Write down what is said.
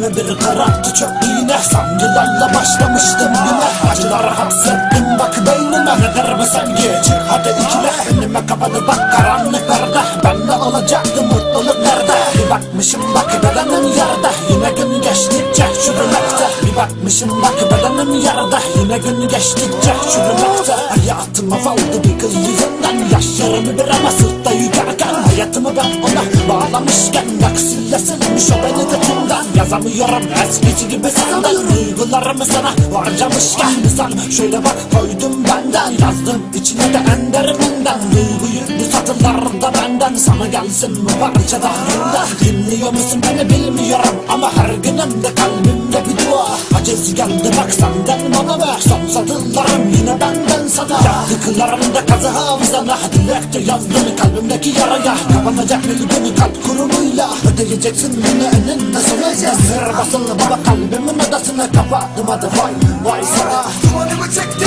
bir karartı çöktü yine Sancılarla başlamıştım yine. Acılar hapsettim bak beynime Nedir bu sevgi çık. Hadi ikile Önüme kapanı bak karanlıklarda Ben de olacaktım mutluluk nerede? Bir bakmışım bak bedenim yerde. Yine gün geçtikçe çürümekte. Bir bakmışım bak bedenim yerde. Yine gün geçtikçe çürümekte. Hayatıma faldı bir kız yüzünden Yaşlarımı bir ama sırtta yükerken. Hayatımı ben ona bağlamışken silmiş o beni götümden Yazamıyorum eskisi gibi senden Duygularımı sana harcamışken. Sen şöyle bak koydum benden Yazdım içine de enderiminden Duyguyu bu satırlarda benden Sana gelsin bu parçada. Günden Dinliyor musun beni bilmiyorum Ama her günümde kalbimde bir dua. Acısı geldi bak senden bana ver Son satırlarım yine benden sana. Yaptıklarımda kazı hafızana Dilekte yazdım kalbimdeki yaraya. Kapanacak bir günü kalp kurumuyla. Ödeyeceksin bunu eninde sonunda Sır basılı baba kalbimin odasına. Kapattım hadi vay vay sana. Dumanımı kafama